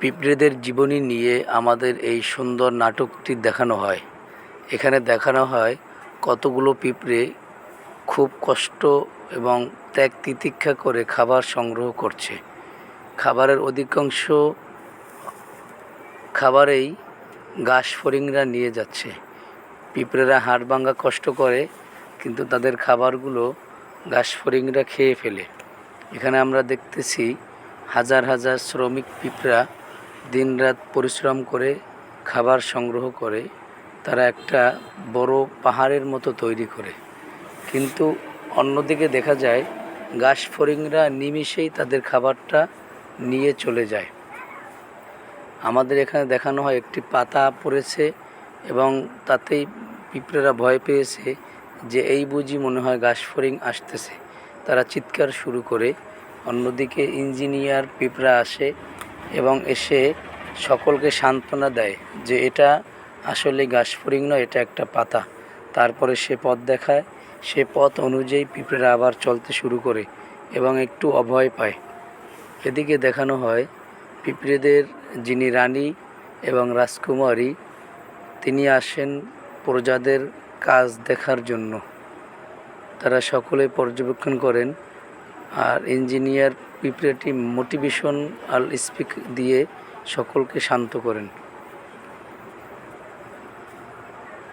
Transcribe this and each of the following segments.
পিঁপড়েদের জীবনী নিয়ে আমাদের এই সুন্দর নাটকটি দেখানো হয়। এখানে দেখানো হয় কতগুলো পিঁপড়ে খুব কষ্ট এবং ত্যাগ তিতিক্ষা করে খাবার সংগ্রহ করছে। খাবারের অধিকাংশ খাবারেই ঘাস ফড়িংরা নিয়ে যাচ্ছে। পিঁপড়েরা হাড় ভাঙা কষ্ট করে, কিন্তু তাদের খাবারগুলো ঘাস ফড়িংরা খেয়ে ফেলে। এখানে আমরা দেখতেছি হাজার হাজার শ্রমিক পিঁপড়া দিনরাত পরিশ্রম করে, খাবার সংগ্রহ করে, তারা একটা বড় পাহাড়ের মতো তৈরি করে। কিন্তু অন্যদিকে দেখা যায় ঘাস ফড়িংরা নিমিষেই তাদের খাবারটা নিয়ে চলে যায়। আমাদের এখানে দেখানো হয় একটি পাতা পড়েছে এবং তাতেই পিঁপড়েরা ভয় পেয়েছে যে এই বুঝি মনে হয় ঘাস ফড়িং আসতেছে। তারা চিৎকার শুরু করে, অন্যদিকে ইঞ্জিনিয়ার পিঁপড়া আসে এবং এসে সকলকে সান্ত্বনা দেয় যে এটা আসলে ফড়িং নয়, এটা একটা পাতা। তারপরে সে পথ দেখায়। সে পথ অনুযায়ী পিঁপড়েরা আবার চলতে শুরু করে এবং একটু অভয় পায়। এদিকে দেখানো হয়, পিঁপড়েদের যিনি রানী এবং রাজকুমারী, তিনি আসেন প্রজাদের কাজ দেখার জন্য। তারা সকলে পর্যবেক্ষণ করেন আর ইঞ্জিনিয়ার পিঁপড়েটি মোটিভেশন আর স্পিক দিয়ে সকলকে শান্ত করেন।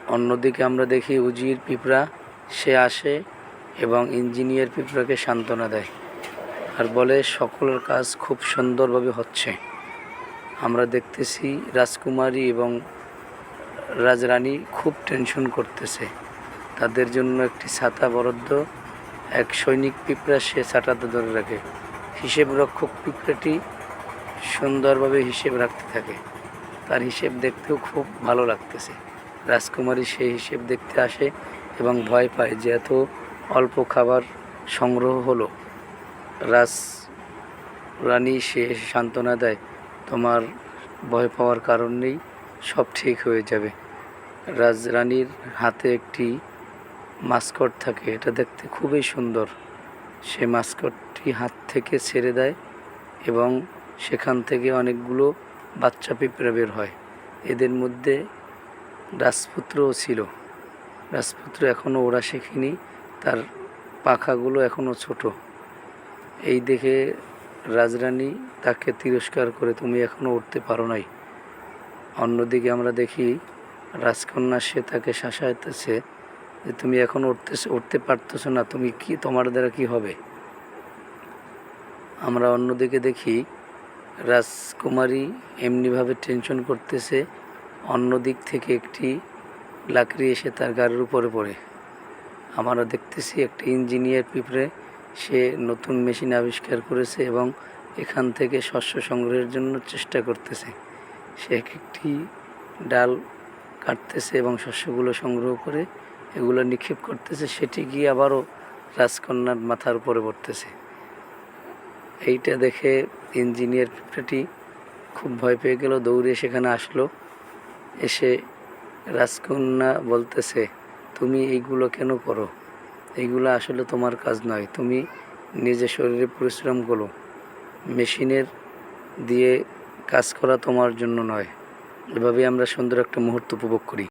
অন্যদিকে আমরা দেখি উজির পিঁপড়া, সে আসে এবং ইঞ্জিনিয়ার পিঁপড়াকে সান্ত্বনা দেয় আর বলে, সকলের কাজ খুব সুন্দরভাবে হচ্ছে। আমরা দেখতেছি রাজকুমারী এবং রাজরানী খুব টেনশন করতেছে। তাদের জন্য একটি ছাতা বরাদ্দ এক সৈনিক পিঁপড়া সে ছাতাটা ধরে রাখে। হিসেব রক্ষক পিঁপড়াটি সুন্দরভাবে হিসেব রাখতে থাকে। তার হিসেব দেখতেও খুব ভালো লাগতেছে। রাজকুমারী সেই হিসেব দেখতে আসে এবং ভয় পায় যে এত অল্প খাবার সংগ্রহ হলো। রাজ রানী সে সান্ত্বনা দেয়, তোমার ভয় পাওয়ার কারণ নেই, সব ঠিক হয়ে যাবে। রাজরানীর হাতে একটি মাস্কট থাকে, এটা দেখতে খুবই সুন্দর। সে মাস্কটটি হাত থেকে ছেড়ে দেয় এবং সেখান থেকে অনেকগুলো বাচ্চা পিঁপড়া বের হয়। এদের মধ্যে রাজপুত্রও ছিল। রাজপুত্র এখনও ওরা শেখেনি, তার পাখাগুলো এখনও ছোট। এই দেখে রাজরানী তাকে তিরস্কার করে, তুমি এখনও উঠতে পারো নাই। অন্যদিকে আমরা দেখি রাজকন্যা সে তাকে শাসাইতেছে যে তুমি এখন উঠতে উঠতে পারতেছো না, তুমি কি, তোমার দ্বারা কি হবে? আমরা অন্যদিকে দেখি, রাজকুমারী এমনিভাবে টেনশন করতেছে, অন্য দিক থেকে একটি লাকড়ি এসে তার গাড়ির উপরে পড়ে। আমরা দেখতেছি একটা ইঞ্জিনিয়ার পিঁপড়ে, সে নতুন মেশিন আবিষ্কার করেছে এবং এখান থেকে শস্য সংগ্রহের জন্য চেষ্টা করতেছে। সে একটি ডাল কাটতেছে এবং শস্যগুলো সংগ্রহ করে এগুলো নিক্ষেপ করতেছে, সেটি গিয়ে আবারও রাজকন্যার মাথার উপরে পড়তেছে। এইটা দেখে ইঞ্জিনিয়ার পিঁপড়েটি খুব ভয় পেয়ে গেল, দৌড়ে সেখানে আসলো। এসে রাজকন্যা বলতেছে, তুমি এইগুলো কেন করো? এইগুলো আসলে তোমার কাজ নয়। তুমি নিজের শরীরে পরিশ্রম করো। মেশিনের দিয়ে কাজ করা তোমার জন্য নয়। এভাবেই আমরা সুন্দর একটা মুহূর্ত উপভোগ করি।